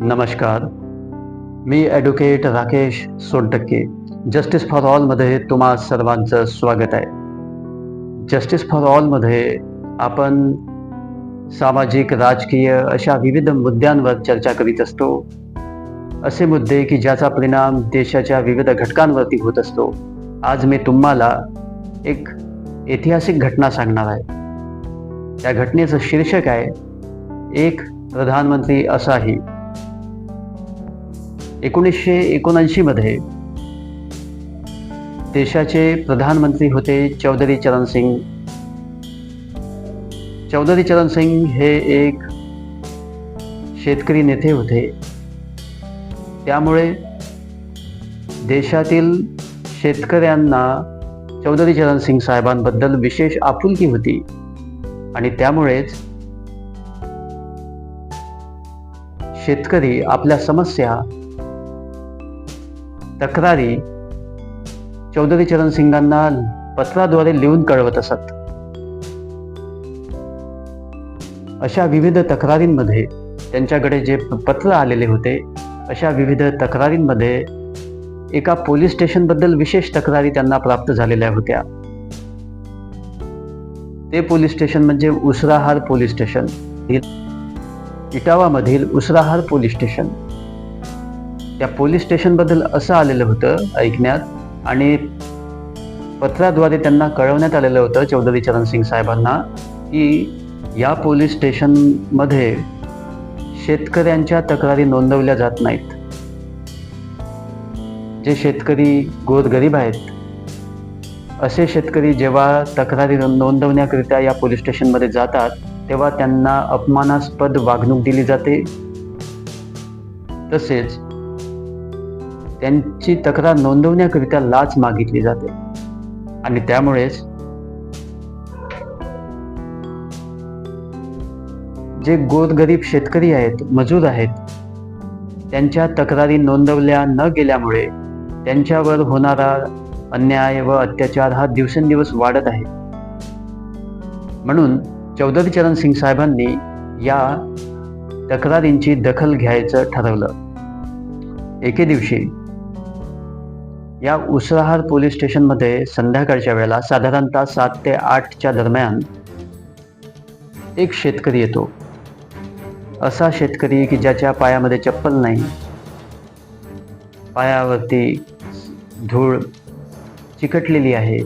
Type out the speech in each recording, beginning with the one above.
नमस्कार. मी advocate Rakesh Sontakke. Justice for ऑलमध्ये तुम्हा सर्वांचं स्वागत आहे. जस्टिस फॉर ऑलमध्ये आपण सामाजिक राजकीय अशा विविध मुद्द्यांवर चर्चा करीत असतो. असे मुद्दे की ज्याचा परिणाम देशाच्या विविध घटकांवरती होत असतो. आज मी तुम्हाला एक ऐतिहासिक घटना सांगणार आहे. त्या घटनेचं शीर्षक आहे एक प्रधानमंत्री असाही. एकोणीसशे एकोणऐंशीमध्ये देशाचे प्रधानमंत्री होते चौधरी चरण सिंग. चौधरी चरण सिंग हे एक शेतकरी नेते होते. त्यामुळे देशातील शेतकऱ्यांना चौधरी चरण सिंग साहेबांबद्दल विशेष आपुलकी होती आणि त्यामुळेच शेतकरी आपल्या समस्या तक्रारी चौधरी चरण सिंगांना पत्राद्वारे लिहून कळवत असत. अशा विविध तक्रारींमध्ये त्यांच्याकडे जे पत्र आलेले होते अशा विविध तक्रारींमध्ये एका पोलीस स्टेशनबद्दल विशेष तक्रारी त्यांना प्राप्त झालेल्या होत्या. ते पोलीस स्टेशन म्हणजे उसराहार पोलीस स्टेशन. इटावामधील उसराहार पोलीस स्टेशन. त्या पोलीस स्टेशनबद्दल असं आलेलं होतं ऐकण्यात आणि पत्राद्वारे त्यांना कळवण्यात आलेलं होतं चौधरी चरण सिंग साहेबांना की या पोलीस स्टेशनमध्ये शेतकऱ्यांच्या तक्रारी नोंदवल्या जात नाहीत. जे शेतकरी गोरगरीब आहेत असे शेतकरी जेव्हा तक्रारी नोंदवण्याकरिता या पोलीस स्टेशनमध्ये जातात तेव्हा त्यांना अपमानास्पद वागणूक दिली जाते. तसेच त्यांची तक्रार नोंदवण्याकरिता लाच मागितली जाते. आणि त्यामुळेच जे गोरगरीब शेतकरी आहेत मजूर आहेत त्यांच्या तक्रारी नोंदवल्या न गेल्यामुळे त्यांच्यावर होणारा अन्याय व अत्याचार हा दिवसेंदिवस वाढत आहे. म्हणून चौधरी चरण सिंग साहेबांनी या तक्रारींची दखल घ्यायचं ठरवलं. एके दिवशी या उसरहार पोलीस स्टेशनमध्ये संध्याकाळच्या वेळेला साधारणतः सात ते आठच्या दरम्यान एक शेतकरी येतो. असा शेतकरी की ज्याच्या पायामध्ये चप्पल नाही पायावरती धूळ चिकटलेली आहे.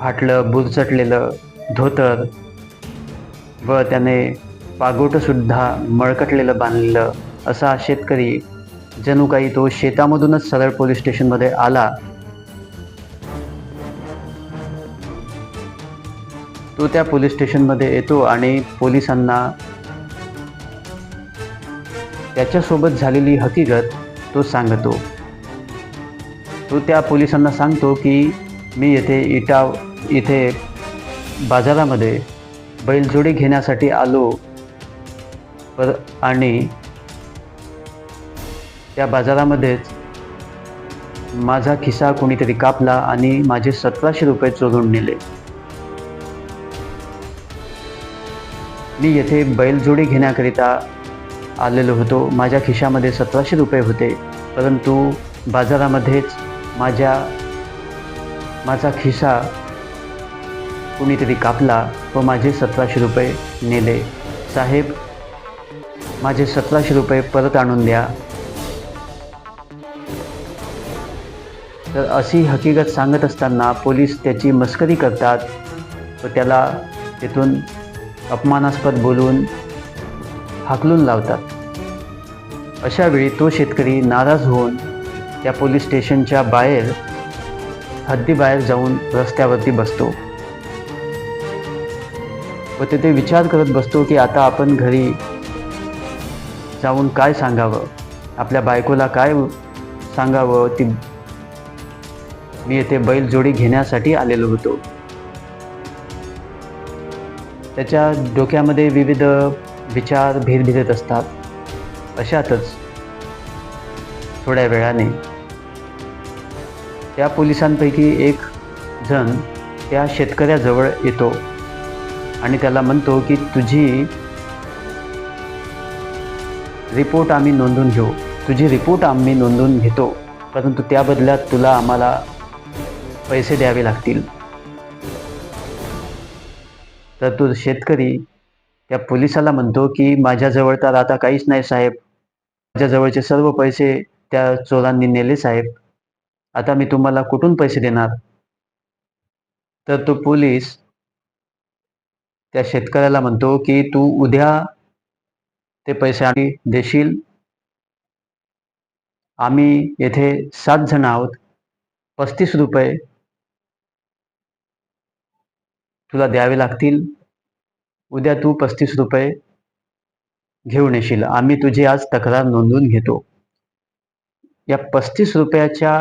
फाटलं बुरचटलेलं धोतर व त्याने पागोटसुद्धा मळकटलेलं बांधलेलं असा शेतकरी जणू काही तो शेतामधूनच सरळ पोलीस स्टेशनमध्ये आला. तो त्या पोलीस स्टेशनमध्ये येतो आणि पोलिसांना त्याच्यासोबत झालेली हकीकत तो सांगतो. तो त्या पोलिसांना सांगतो की मी येथे इटा इथे बाजारामध्ये बैलजोडी घेण्यासाठी आलो. पर आणि त्या बाजारामध्येच माझा खिसा कोणीतरी कापला आणि माझे सतराशे रुपये चोरून नेले. मी येथे बैलजोडी घेण्याकरिता आलेलो होतो. माझ्या खिशामध्ये सतराशे रुपये होते. परंतु बाजारामध्येच माझ्या माझा खिसा कुणीतरी कापला व माझे सतराशे रुपये नेले. साहेब माझे सतराशे रुपये परत आणून द्या. तर अशी हकीकत सांगत असताना पोलीस त्याची मस्करी करतात व त्याला तिथून अपमानास्पद बोलून हाकलून लावतात. अशा वेळी तो शेतकरी नाराज होऊन त्या पोलीस स्टेशनच्या बाहेर हद्दीबाहेर जाऊन रस्त्यावरती बसतो. व तिथे विचार करत बसतो की आता आपण घरी जाऊन काय सांगावं? आपल्या बायकोला काय सांगावं? ती मी येथे बैलजोडी घेण्यासाठी आलेलो होतो. त्याच्या डोक्यामध्ये विविध विचार भिरभिरत असतात. अशातच थोड्या वेळाने त्या पोलिसांपैकी एक जण त्या शेतकऱ्याजवळ येतो आणि त्याला म्हणतो की तुझी रिपोर्ट आम्ही नोंदून घेऊ. तुझी रिपोर्ट आम्ही नोंदून घेतो. परंतु त्या बदल्यात तुला आम्हाला पैसे द्यावे लागतील. तर तो शेतकरी त्या पोलिसाला म्हणतो की माझ्याजवळ तर आता काहीच नाही साहेब. माझ्याजवळचे सर्व पैसे त्या चोरांनी नेले साहेब. आता मी तुम्हाला कुठून पैसे देणार? तर तो पोलीस त्या शेतकऱ्याला म्हणतो की तू उद्या ते पैसे आम्ही देशील. आम्ही येथे सात जण आहोत. पस्तीस रुपये तुला द्यावे लागतील. उद्या तू पस्तीस रुपये घेऊन येशील. आम्ही तुझी आज तक्रार नोंदवून घेतो. या पस्तीस रुपयाच्या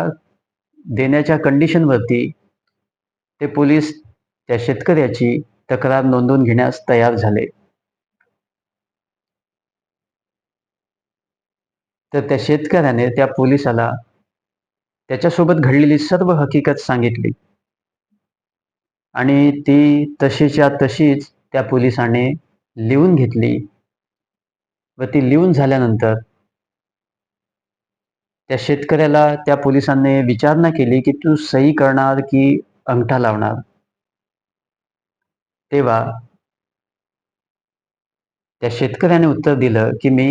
देण्याच्या कंडिशनवरती ते पोलीस त्या शेतकऱ्याची तक्रार नोंदवून घेण्यास तयार झाले. तर त्या शेतकऱ्याने त्या पोलिसाला त्याच्यासोबत घडलेली सर्व हकीकत सांगितली. आणि ती तशीच्या तशीच त्या पोलिसाने लिहून घेतली. व ती लिहून झाल्यानंतर त्या शेतकऱ्याला त्या पोलिसांनी विचारणा केली की तू सही करणार की अंगठा लावणार? तेव्हा त्या शेतकऱ्याने उत्तर दिलं की मी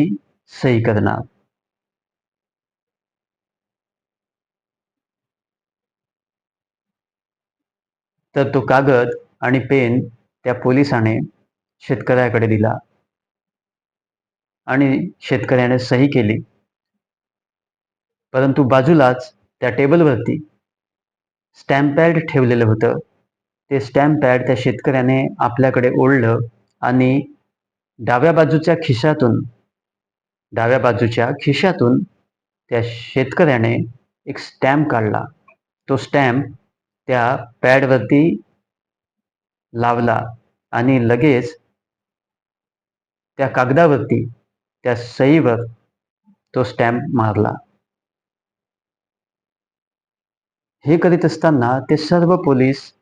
सही करणार. तर तो कागद आणि पेन त्या पोलिसाने शेतकऱ्याकडे दिला. आणि शेतकऱ्याने सही केली. परंतु बाजूलाच त्या टेबलवरती स्टॅम्प पॅड ठेवलेलं होतं. ते स्टॅम्प पॅड त्या शेतकऱ्याने आपल्याकडे ओढलं आणि डाव्या बाजूच्या खिशातून डाव्या बाजूच्या खिशातून त्या शेतकऱ्याने एक स्टॅम्प काढला. तो स्टॅम्प त्या पॅडवरती लावला आणि लगेच त्या कागदावरती त्या सहीवर तो स्टॅम्प मारला. हे करीत असताना ते सर्व पोलीस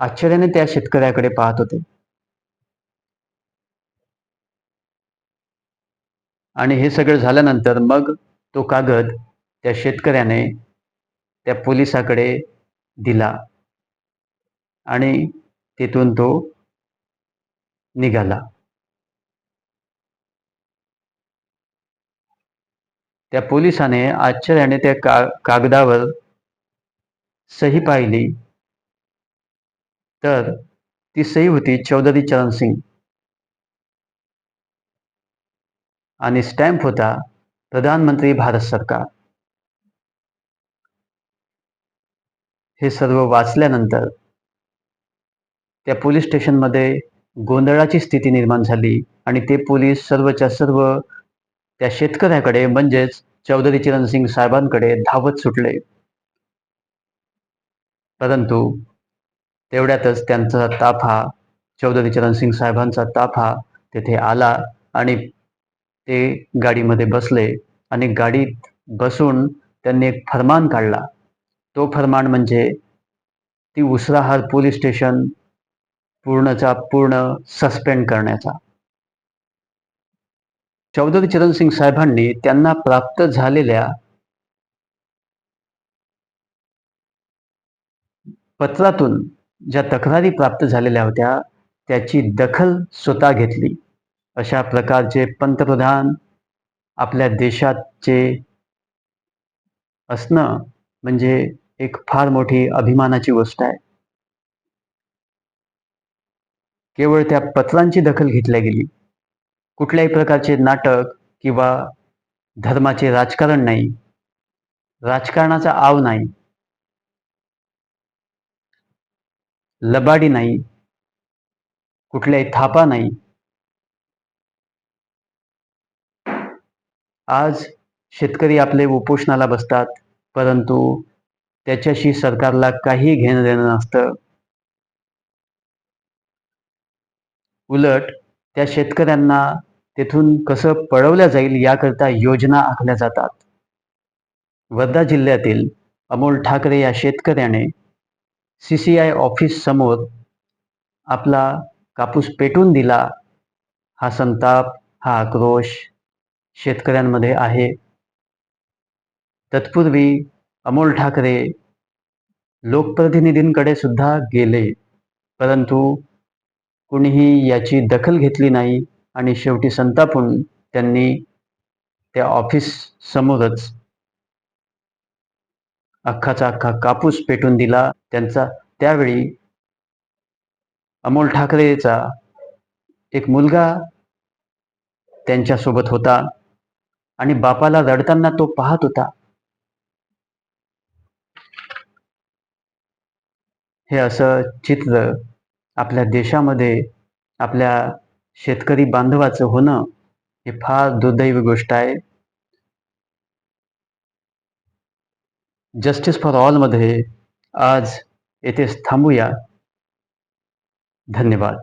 आश्चर्याने त्या शेतकऱ्याकडे पाहत होते. आणि हे सगळं झाल्यानंतर मग तो कागद त्या शेतकऱ्याने त्या पोलिसाकडे दिला. आणि तिथून तो निघाला. त्या पोलिसाने आश्चर्याने त्या का कागदावर सही पाहिली. तर ती सही होती चौधरी चरण सिंग. आणि स्टॅम्प होता प्रधानमंत्री भारत सरकार. हे सर्व वाचल्यानंतर त्या पोलीस स्टेशनमध्ये गोंधळाची स्थिती निर्माण झाली आणि ते पोलीस सर्वच्या सर्व त्या शेतकऱ्याकडे म्हणजेच चौधरी चिरणसिंग साहेबांकडे धावत सुटले. परंतु तेवढ्यातच त्यांचा ताफा चौधरी चरणसिंग साहेबांचा ताफा तेथे आला आणि ते गाडीमध्ये बसले आणि गाडीत बसून त्यांनी एक फरमान काढला. तो फरमान म्हणजे ती उसराहार पोलीस स्टेशन पूर्णचा पूर्ण सस्पेंड करण्याचा. चौधरी चरणसिंग साहेबांनी त्यांना प्राप्त झालेल्या पत्रातून ज्या तक्रारी प्राप्त झालेल्या होत्या त्याची दखल स्वतः घेतली. अशा प्रकारचे पंतप्रधान आपल्या देशाचे असणं म्हणजे एक फार मोठी अभिमानाची गोष्ट आहे. केवळ त्या पत्रांची दखल घेतल्या गेली. कुठल्याही प्रकारचे नाटक किंवा धर्माचे राजकारण नाही. राजकारणाचा आव नाही. लबाडी नाही. कुठल्याही थापा नाही. आज शेतकरी आपले उपोषणाला बसतात परंतु त्याच्याशी सरकारला काही घेणं देणं नसतं. उलट त्या शेतकऱ्यांना तेथून कसं पळवल्या जाईल याकरता योजना आखल्या जातात. वर्धा जिल्ह्यातील अमोल ठाकरे या शेतकऱ्याने सी सी आय ऑफिस समोर आपला कापूस पेटून दिला. हा संताप हा आक्रोश शेतकऱ्यांमध्ये आहे. तत्पूर्वी अमोल ठाकरे लोकप्रतिनिधींकडे सुद्धा गेले परंतु कुणीही याची दखल घेतली नाही आणि शेवटी संतापून त्यांनी त्या ऑफिस समोरच अख्खाचा अख्खा कापूस पेटून दिला. त्यांचा त्यावेळी अमोल ठाकरेचा एक मुलगा त्यांच्यासोबत होता आणि बापाला रडताना तो पाहत होता. हे असं चित्र आपल्या देशामध्ये आपल्या शेतकरी बांधवाचं होणं हे फार दुर्दैवी गोष्ट आहे. जस्टिस फॉर ऑलमध्ये आज येथेच थांबूया. धन्यवाद.